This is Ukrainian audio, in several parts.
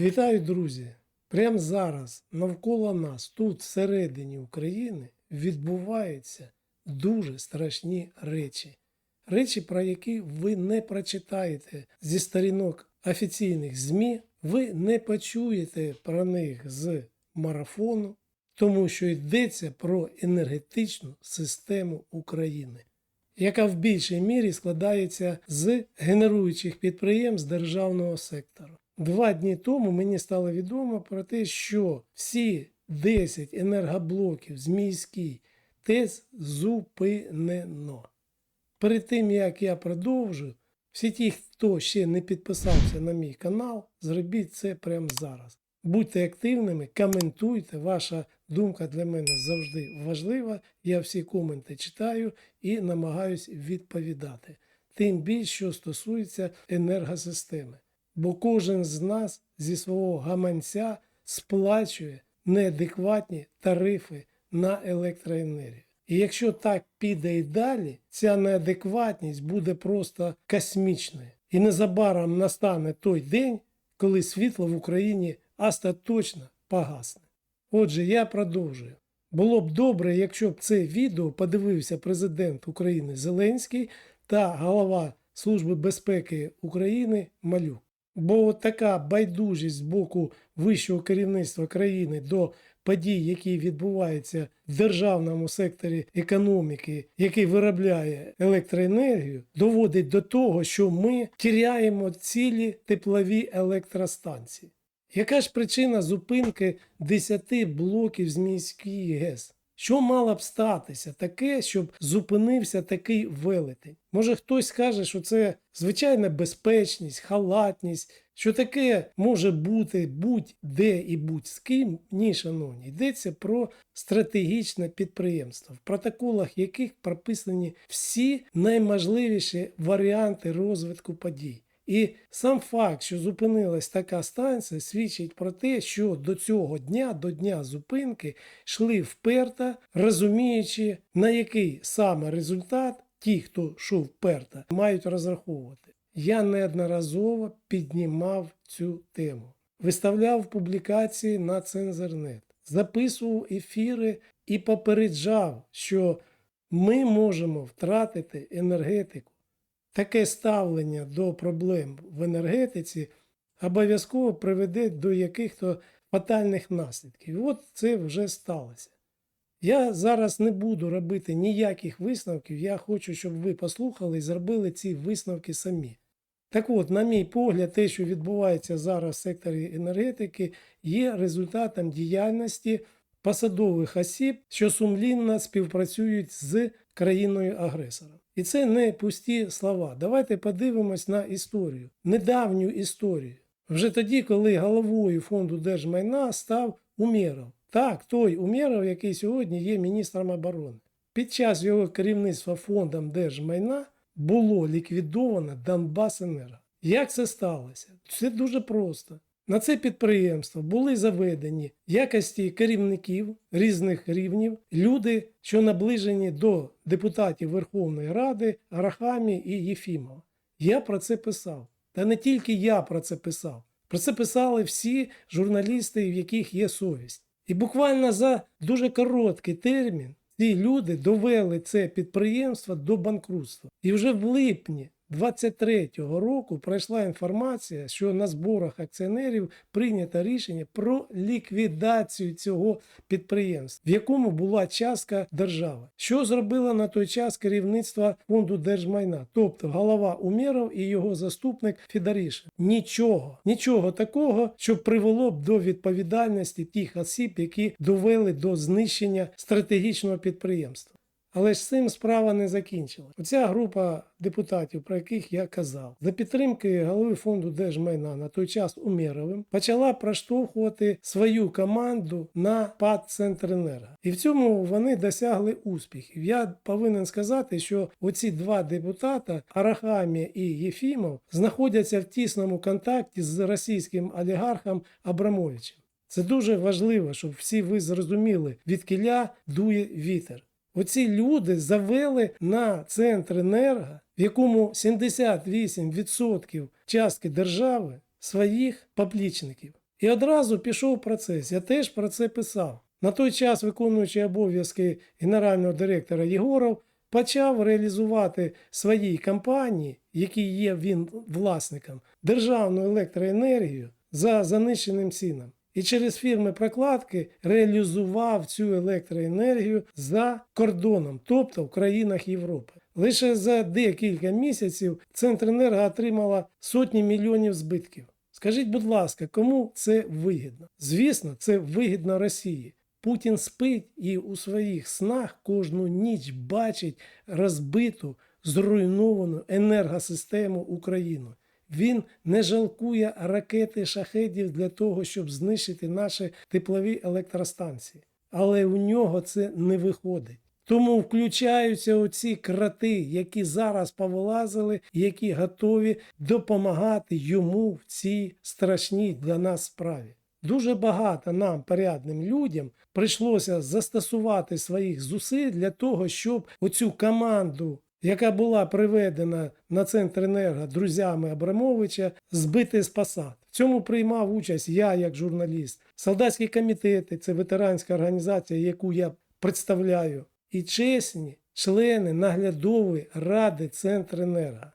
Вітаю, друзі! Прямо зараз навколо нас, тут, всередині України, відбуваються дуже страшні речі. Речі, про які ви не прочитаєте зі сторінок офіційних ЗМІ, ви не почуєте про них з марафону, тому що йдеться про енергетичну систему України, яка в більшій мірі складається з генеруючих підприємств державного сектору. Два дні тому мені стало відомо про те, що всі 10 енергоблоків Змійський ТЕС зупинено. Перед тим як я продовжу, всі ті, хто ще не підписався на мій канал, зробіть це прямо зараз. Будьте активними, коментуйте. Ваша думка для мене завжди важлива. Я всі коменти читаю і намагаюсь відповідати. Тим більше, що стосується енергосистеми. Бо кожен з нас зі свого гаманця сплачує неадекватні тарифи на електроенергію. І якщо так піде і далі, ця неадекватність буде просто космічною. І незабаром настане той день, коли світло в Україні остаточно погасне. Отже, я продовжую. Було б добре, якщо б це відео подивився президент України Зеленський та голова Служби безпеки України Малюк. Бо така байдужість з боку вищого керівництва країни до подій, які відбуваються в державному секторі економіки, який виробляє електроенергію, доводить до того, що ми тіряємо цілі теплові електростанції. Яка ж причина зупинки 10 блоків з Змійської ГЕС? Що мало б статися таке, щоб зупинився такий велетень? Може хтось скаже, що це звичайна безпечність, халатність, що таке може бути будь-де і будь-з ким? Ні, шановні, йдеться про стратегічне підприємство, в протоколах яких прописані всі найможливіші варіанти розвитку подій. І сам факт, що зупинилась така станція, свідчить про те, що до цього дня, до дня зупинки, йшли вперто, розуміючи, на який саме результат ті, хто йшов вперто, мають розраховувати. Я неодноразово піднімав цю тему, виставляв публікації на Цензорнет, записував ефіри і попереджав, що ми можемо втратити енергетику. Таке ставлення до проблем в енергетиці обов'язково приведе до яких-то фатальних наслідків. І от це вже сталося. Я зараз не буду робити ніяких висновків, я хочу, щоб ви послухали і зробили ці висновки самі. Так от, на мій погляд, те, що відбувається зараз в секторі енергетики, є результатом діяльності посадових осіб, що сумлінно співпрацюють з країною-агресором. І це не пусті слова. Давайте подивимось на історію, недавню історію. Вже тоді, коли головою фонду держмайна став Умєров. Так, той Умєров, який сьогодні є міністром оборони. Під час його керівництва фондом держмайна було ліквідовано Донбасенерго. Як це сталося? Це дуже просто. На це підприємство були заведені якості керівників різних рівнів, люди, що наближені до депутатів Верховної Ради Арахамі і Єфімова. Я про це писав. Та не тільки я про це писав. Про це писали всі журналісти, в яких є совість. І буквально за дуже короткий термін ці люди довели це підприємство до банкрутства. І вже в липні 23-го року пройшла інформація, що на зборах акціонерів прийнято рішення про ліквідацію цього підприємства, в якому була частка держави. Що зробило на той час керівництво фонду держмайна, тобто голова Умєров і його заступник Федорішин? Нічого, нічого такого, що привело б до відповідальності тих осіб, які довели до знищення стратегічного підприємства. Але ж з цим справа не закінчилась. Оця група депутатів, про яких я казав, за підтримки голови фонду держмайна на той час Умєровим, почала проштовхувати свою команду на ПАД Центренерго. І в цьому вони досягли успіхів. Я повинен сказати, що оці два депутата, Арахамія і Єфімов, знаходяться в тісному контакті з російським олігархом Абрамовичем. Це дуже важливо, щоб всі ви зрозуміли, від кіля дує вітер. Оці люди завели на центр енерго, в якому 78% частки держави своїх поплічників. І одразу пішов процес. Я теж про це писав. На той час, виконуючи обов'язки генерального директора Єгоров, почав реалізувати своїй компанії, які є він власником, державну електроенергію за занищеним цінам. І через фірми прокладки реалізував цю електроенергію за кордоном, тобто в країнах Європи. Лише за декілька місяців Центренерго отримала сотні мільйонів збитків. Скажіть, будь ласка, кому це вигідно? Звісно, це вигідно Росії. Путін спить і у своїх снах кожну ніч бачить розбиту, зруйновану енергосистему України. Він не жалкує ракети шахедів для того, щоб знищити наші теплові електростанції. Але у нього це не виходить. Тому включаються оці крати, які зараз повилазили, які готові допомагати йому в цій страшній для нас справі. Дуже багато нам, порядним людям, прийшлося застосувати своїх зусиль для того, щоб оцю команду, яка була приведена на центр енерго друзями Абрамовича, збити з посад. В цьому приймав участь я як журналіст, солдатські комітети, це ветеранська організація, яку я представляю, і чесні члени наглядової ради Центренерго.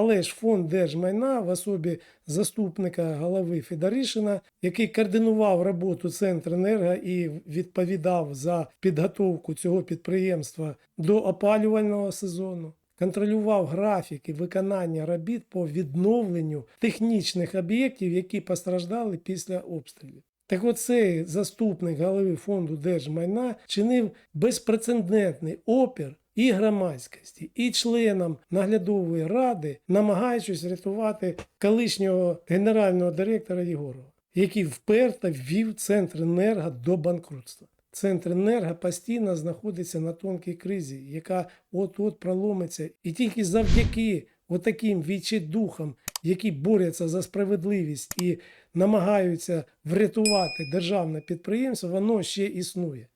Але ж фонд держмайна в особі заступника голови Федоришина, який координував роботу Центренерго і відповідав за підготовку цього підприємства до опалювального сезону, контролював графіки виконання робіт по відновленню технічних об'єктів, які постраждали після обстрілів. Так от цей заступник голови фонду держмайна чинив безпрецедентний опір і громадськості, і членам наглядової ради, намагаючись рятувати колишнього генерального директора Єгорова, який вперто ввів центр енерго до банкрутства. Центр енерго постійно знаходиться на тонкій кризі, яка от-от проломиться, і тільки завдяки отаким відчайдухам, які борються за справедливість і намагаються врятувати державне підприємство, воно ще існує.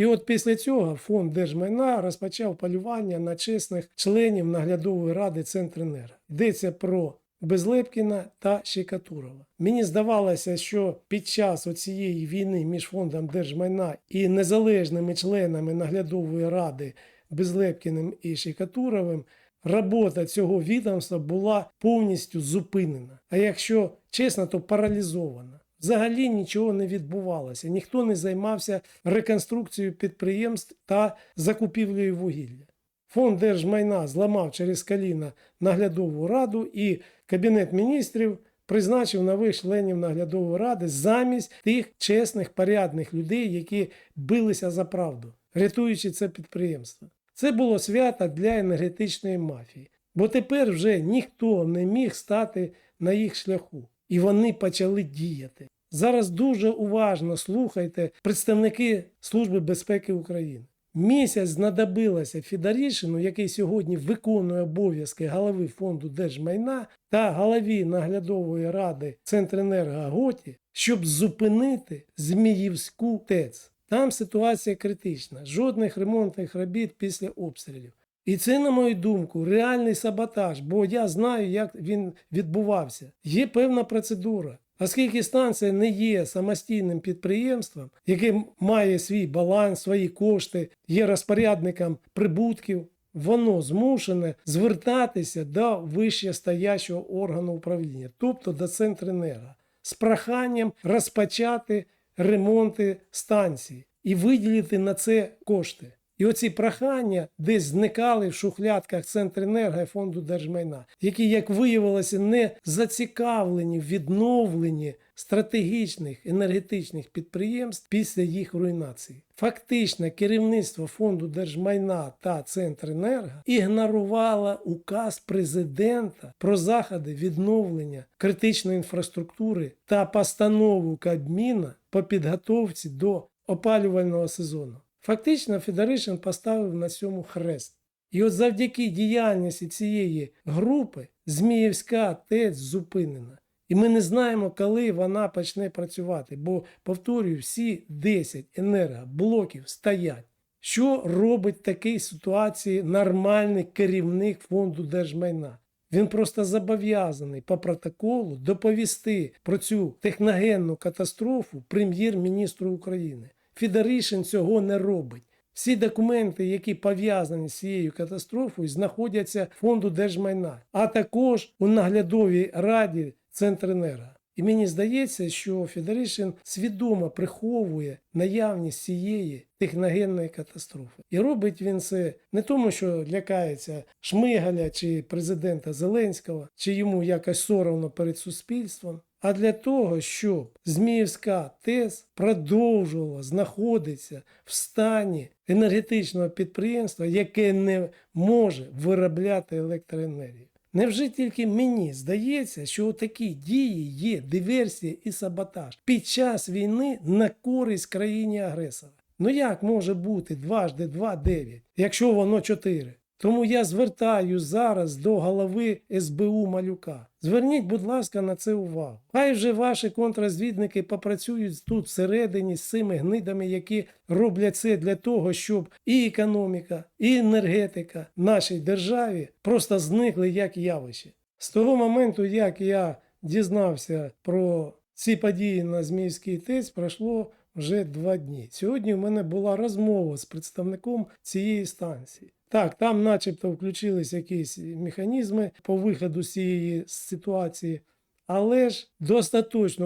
І от після цього фонд держмайна розпочав полювання на чесних членів наглядової ради Центренерго. Йдеться про Безлепкіна та Щекатурова. Мені здавалося, що під час оцієї війни між фондом держмайна і незалежними членами наглядової ради Безлепкіним і Щекатуровим робота цього відомства була повністю зупинена. А якщо чесно, то паралізована. Взагалі нічого не відбувалося, ніхто не займався реконструкцією підприємств та закупівлею вугілля. Фонд держмайна зламав через коліна наглядову раду і Кабінет міністрів призначив нових членів наглядової ради замість тих чесних, порядних людей, які билися за правду, рятуючи це підприємство. Це було свято для енергетичної мафії, бо тепер вже ніхто не міг стати на їх шляху, і вони почали діяти. Зараз дуже уважно слухайте представники Служби безпеки України. Місяць знадобилося Федорішину, який сьогодні виконує обов'язки голови фонду держмайна та голові наглядової ради Центренерго Готі, щоб зупинити Зміївську ТЕЦ. Там ситуація критична, жодних ремонтних робіт після обстрілів. І це, на мою думку, реальний саботаж, бо я знаю, як він відбувався. Є певна процедура. Оскільки станція не є самостійним підприємством, яке має свій баланс, свої кошти, є розпорядником прибутків, воно змушене звертатися до вищестоящого органу управління, тобто до Центренерго, з проханням розпочати ремонти станції і виділити на це кошти. І оці прохання десь зникали в шухлядках Центренерго і фонду держмайна, які, як виявилося, не зацікавлені в відновленні стратегічних енергетичних підприємств після їх руйнації. Фактично, керівництво фонду держмайна та Центренерго ігнорувало указ президента про заходи відновлення критичної інфраструктури та постанову Кабміна по підготовці до опалювального сезону. Фактично, Федоришин поставив на цьому хрест. І от завдяки діяльності цієї групи Зміївська ТЕЦ зупинена. І ми не знаємо, коли вона почне працювати, бо, повторюю, всі 10 енергоблоків стоять. Що робить в такій ситуації нормальний керівник фонду держмайна? Він просто зобов'язаний по протоколу доповісти про цю техногенну катастрофу прем'єр-міністру України. Федоришин цього не робить. Всі документи, які пов'язані з цією катастрофою, знаходяться в фонду держмайна, а також у наглядовій раді Центренерго. І мені здається, що Федоришин свідомо приховує наявність цієї техногенної катастрофи. І робить він це не тому, що лякається Шмигаля чи президента Зеленського, чи йому якось соромно перед суспільством, а для того, щоб Зміївська ТЕС продовжувала знаходитися в стані енергетичного підприємства, яке не може виробляти електроенергію. Невже тільки мені здається, що такі дії є диверсія і саботаж під час війни на користь країні агресора? Ну як може бути дважди два дев'ять, якщо воно чотири? Тому я звертаю зараз до голови СБУ Малюка. Зверніть, будь ласка, на це увагу. Хай вже ваші контрозвідники попрацюють тут всередині з цими гнидами, які роблять це для того, щоб і економіка, і енергетика нашій державі просто зникли як явище. З того моменту, як я дізнався про ці події на Зміївській ТЕЦ, пройшло вже два дні. Сьогодні в мене була розмова з представником цієї станції. Так, там начебто включились якісь механізми по виходу з цієї ситуації, але ж до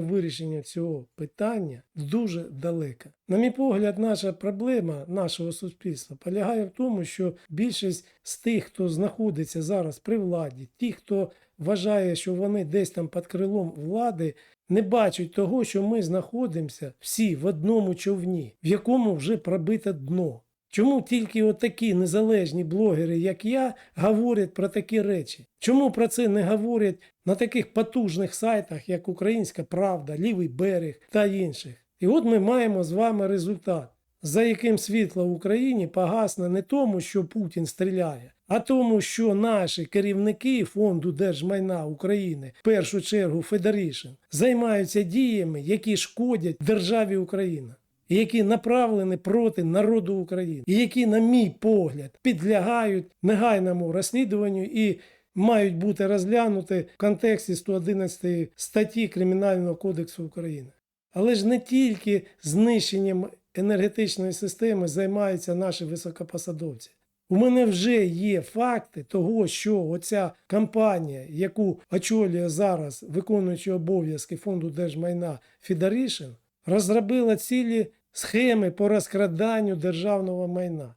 вирішення цього питання дуже далеко. На мій погляд, наша проблема нашого суспільства полягає в тому, що більшість з тих, хто знаходиться зараз при владі, ті, хто вважає, що вони десь там під крилом влади, не бачать того, що ми знаходимося всі в одному човні, в якому вже пробите дно. Чому тільки отакі незалежні блогери, як я, говорять про такі речі? Чому про це не говорять на таких потужних сайтах, як Українська Правда, Лівий берег та інших? І от ми маємо з вами результат, за яким світло в Україні погасне не тому, що Путін стріляє, а тому, що наші керівники Фонду держмайна України, в першу чергу Федорішин, займаються діями, які шкодять державі Україна які направлені проти народу України, і які, на мій погляд, підлягають негайному розслідуванню і мають бути розглянуті в контексті 111 статті Кримінального кодексу України. Але ж не тільки знищенням енергетичної системи займаються наші високопосадовці. У мене вже є факти того, що оця компанія, яку очолює зараз виконуючий обов'язки фонду держмайна Федорішин, розробила цілі схеми по розкраданню державного майна.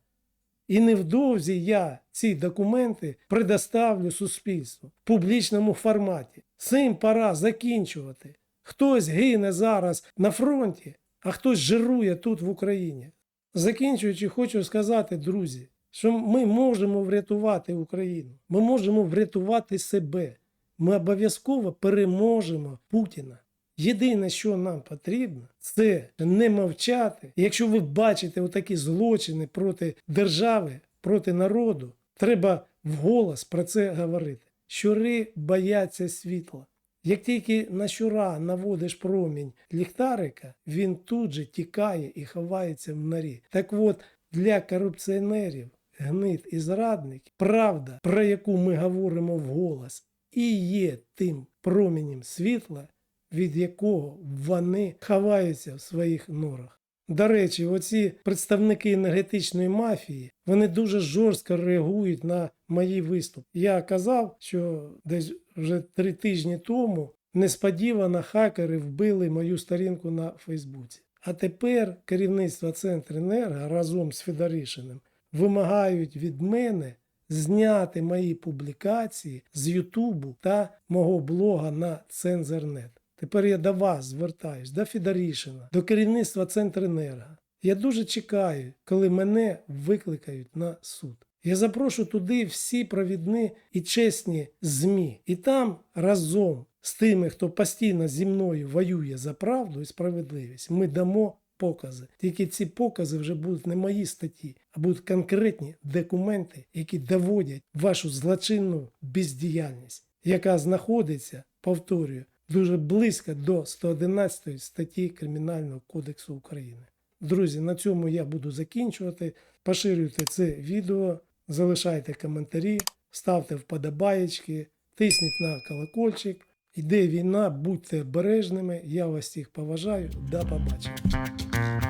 І невдовзі я ці документи предоставлю суспільству в публічному форматі. Цим пора закінчувати. Хтось гине зараз на фронті, а хтось жирує тут в Україні. Закінчуючи, хочу сказати, друзі, що ми можемо врятувати Україну, ми можемо врятувати себе. Ми обов'язково переможемо Путіна. Єдине, що нам потрібно, це не мовчати. Якщо ви бачите отакі злочини проти держави, проти народу, треба вголос про це говорити. Щури бояться світла. Як тільки на щура наводиш промінь ліхтарика, він тут же тікає і ховається в норі. Так от для корупціонерів, гнид і зрадників, правда, про яку ми говоримо вголос, і є тим промінем світла, від якого вони ховаються в своїх норах. До речі, оці представники енергетичної мафії вони дуже жорстко реагують на мої виступи. Я казав, що десь вже три тижні тому несподівано хакери вбили мою сторінку на Фейсбуці. А тепер керівництво Центренерго разом з Федоришиним вимагають від мене зняти мої публікації з Ютубу та мого блога на Цензорнет. Тепер я до вас звертаюсь, до Федорішина, до керівництва Центренерго. Я дуже чекаю, коли мене викликають на суд. Я запрошу туди всі провідні і чесні ЗМІ. І там разом з тими, хто постійно зі мною воює за правду і справедливість, ми дамо покази. Тільки ці покази вже будуть не мої статті, а будуть конкретні документи, які доводять вашу злочинну бездіяльність, яка знаходиться, повторюю, дуже близько до 111 статті Кримінального кодексу України. Друзі, на цьому я буду закінчувати. Поширюйте це відео, залишайте коментарі, ставте вподобаєчки, тисніть на колокольчик. Іде війна, будьте обережними. Я вас всіх поважаю. До побачення.